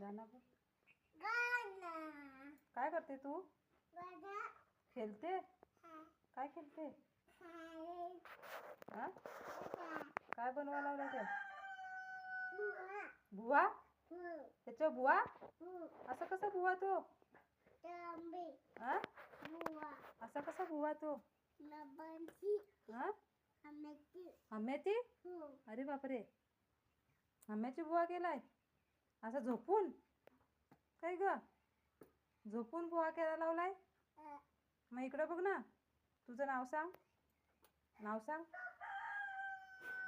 बोल. गाणं. काय करते तू? खेळते? काय खेळते? हा? काय बनवा लावलं ते? बुवा. त्याच्या बुवा? असं कसं बुवा तो? हा? असा कसा बुवा तो? हा? आंब्याची अरे बापरे. आंब्याची बुवा केलाय? असा झोपून? काय ग? झोपून बुवा केला लावलाय? मग इकडं बघ ना. तुझं नाव सांग. नाव सांग.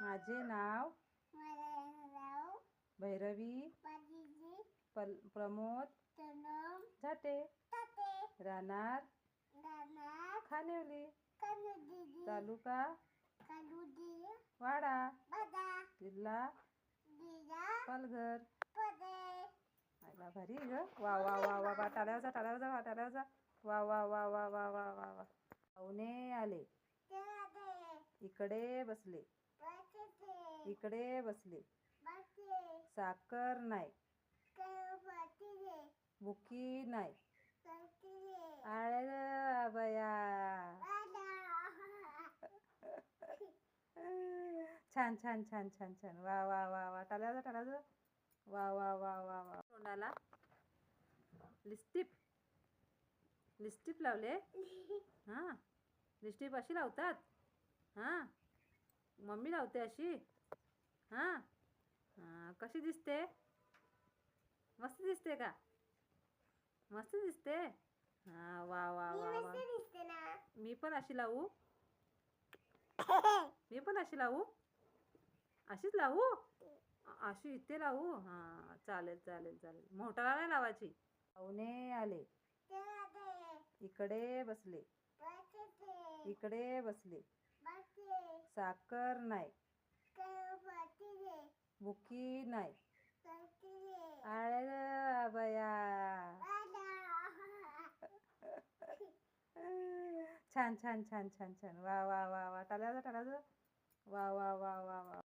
माझे नाव भैरवी पल प्रमोद झाटे राहणार खानिवली तालुका वाडा जिल्हा पालघर आयला भारी ग वा वा वा वा वा टाळ्यावर जा टाळ्यावर जा वा टाळ्यावर जा वा वा वा वा वा वा वा वा पाहुणे आले इकडे बसले इकडे बसले साखर नाही बुकी नाही आळ बया छान छान छान छान छान वा वा वा वा टाळ्यावर जा टाळ्यावर जा वा वा वा वा वा. तोंडाला लिस्टिप लिस्टिप लावले? हां. लिस्टिप अशी लावतात? हां. मम्मी लावते अशी? हां. हां कशी दिसते? मस्त दिसते का? मस्त दिसते? हां वा वा वा वा. मी पण अशी लावू? मी पण अशी लावू? अशीच लावू? अशी इथे लावू हां चालेल चालेल चालेल. मोटाला नाही लावायची. पाहुणे आले. इकडे बसले. इकडे बसले. साखर नाही. बुकी नाही. अरे बया. छान छान छान छान छान. वा वा वा वा. टाळ्यावर जा वा वा वा वा वा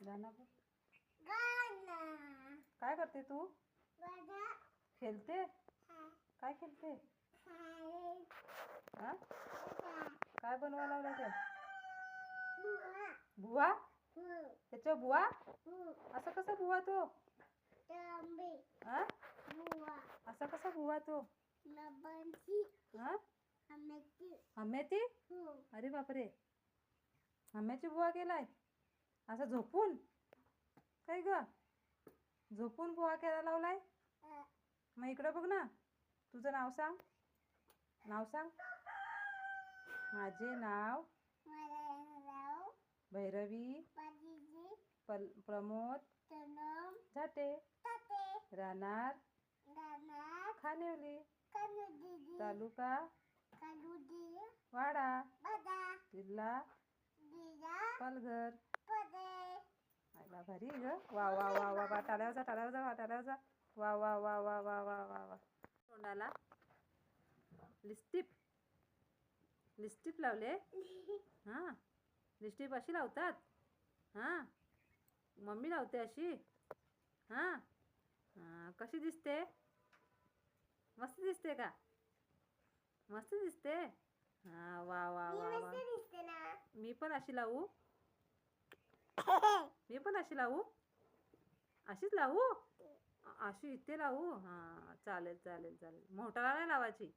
गाणं बोल. काय करते तू? खेळते? काय खेळते? हा? काय बनवा लावलं ते? बुवा. त्याच्या बुवा? असं कसं बुवा तो? हा? असा कसा बुवा तो? हा? आंब्याची अरे बापरे. आंब्याची बुवा केलाय. असा झोपून? काय ग? झोपून बुवा केला लावलाय? मग इकडं बघ ना. तुझं नाव सांग. नाव सांग. माझे नाव भैरवी पल प्रमोद झाटे राहणार खानिवली तालुका वाडा जिल्हा पालघर भारी ग वा वा वा वा वा टाळ्यावर जा टाळ्यावर जा वा टाळ्यावर जा वा वा वा वा वा वा वा वा तोंडाला लिस्टिप लिस्टिप लावले हां लिस्टिप अशी लावतात हां मम्मी लावते अशी हां हां कशी दिसते मस्त दिसते का मस्त दिसते हां वा वा वा वा मी पण अशी लावू मी पण अशी लावू? अशीच लावू? अशी इथे लावू? हां चालेल चालेल चालेल. मोटाला नाही लावायची.